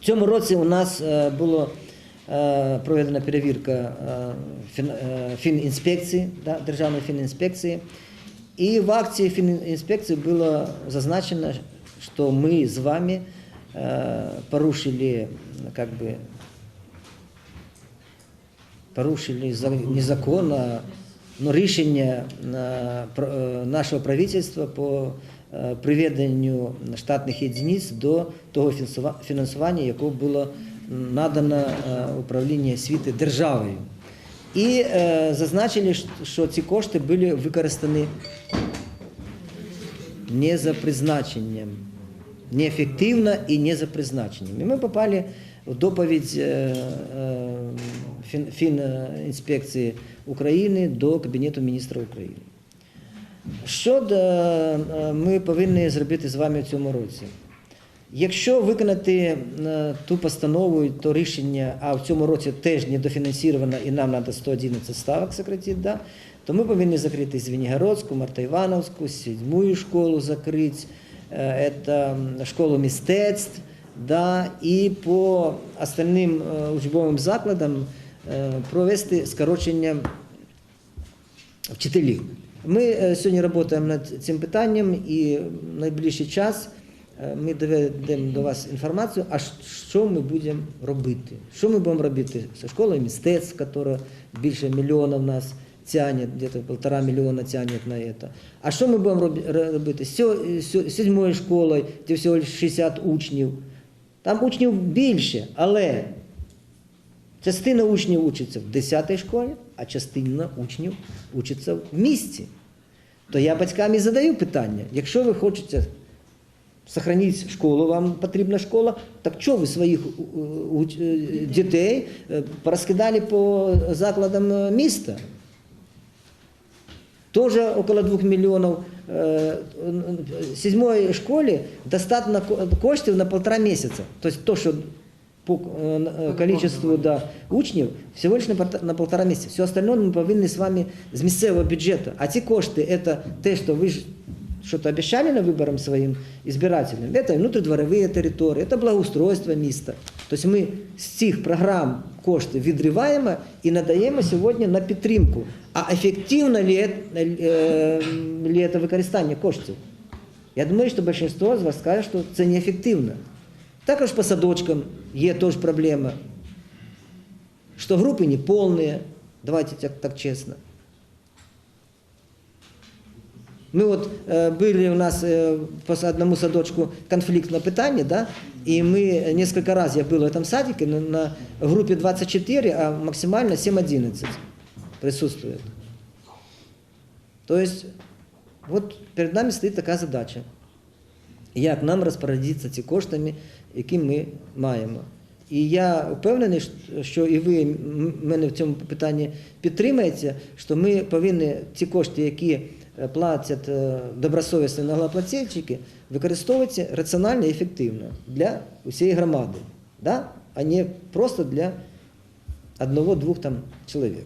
В цьому році у нас е, було е, проведена перевірка е, фін- е, фінінспекції, да, Державної фінінспекції. І в акції фінінспекції було зазначено, що ми з вами е, порушили как бы, порушили за- незаконно ну, рішення е, про- е, нашого правительства по е, приведенню штатних єдиниць до того фінансування, яке було надано е, управління освіти державою. І е, зазначили, що ці кошти були використані не за призначенням, неефективно і не за призначенням. І ми попали в доповідь е, е, Фінінспекції України до Кабінету міністра України. Що е, ми повинні зробити з вами в цьому році? Якщо виконати е, ту постанову, то рішення, а в цьому році теж недофінансовано і нам треба 111 ставок сократити, да, то ми повинні закрити Звенигородську, Мартаївановську, седьмую школу закрити, це школу мистецтв, да, і по остальним е, учбовим закладам провести скорочення вчителів. Ми е, сьогодні працюємо над цим питанням і в найближчий час е, ми доведемо до вас інформацію, а що ми будемо робити. Що ми будемо робити зі школою мистецтв, яка більше мільйона в нас тягне, десь півтора мільйона тягне на це. А що ми будемо робити з з з сьомою школою, де всього 60 учнів. Там учнів більше, але Частина учнів учиться в 10 школі, а частина учнів учиться в місті. То я батькам і задаю питання: якщо ви хочете сохранити школу, вам потрібна школа, так чого ви своїх е, е, дітей е, порозкидали по закладам міста? Тоже около 2 миллионов. Э, В седьмой школе достаточно ко- коштів на полтора месяца. То есть то, что по э, э, количеству да, учнів, всього лише на полта- на полтора місяця. Все остальное ми повинні з вами з місцевого бюджету. А ці кошти – це те, що ви ж что-то обещали на выборам своим избирателям. Это внутридворовые території, це благоустройство міста. Тобто ми з цих програм кошти відриваємо і надаємо сьогодні на підтримку. А ефективно ли, е- е, ли це використання коштів? Я думаю, що більшість з вас скаже, що це неефективно. Також по садочкам є теж проблема, що групи не повні, давайте так, так чесно. Ми от е, були у нас е, по одному садочку конфліктне питання, да? і ми несколько раз я был в этом садике на, на группе 24, а максимально 7-11 присутствует. То есть вот перед нами стоїть така задача. Як нам розпорядитися ці коштами, які ми маємо. І я впевнений, що і ви мене в цьому питанні підтримаєте, що ми повинні ці кошти, які е, платять е, добросовісні налогоплательщики, використовувати раціонально і ефективно для усієї громади, да? а не просто для одного-двох там чоловік.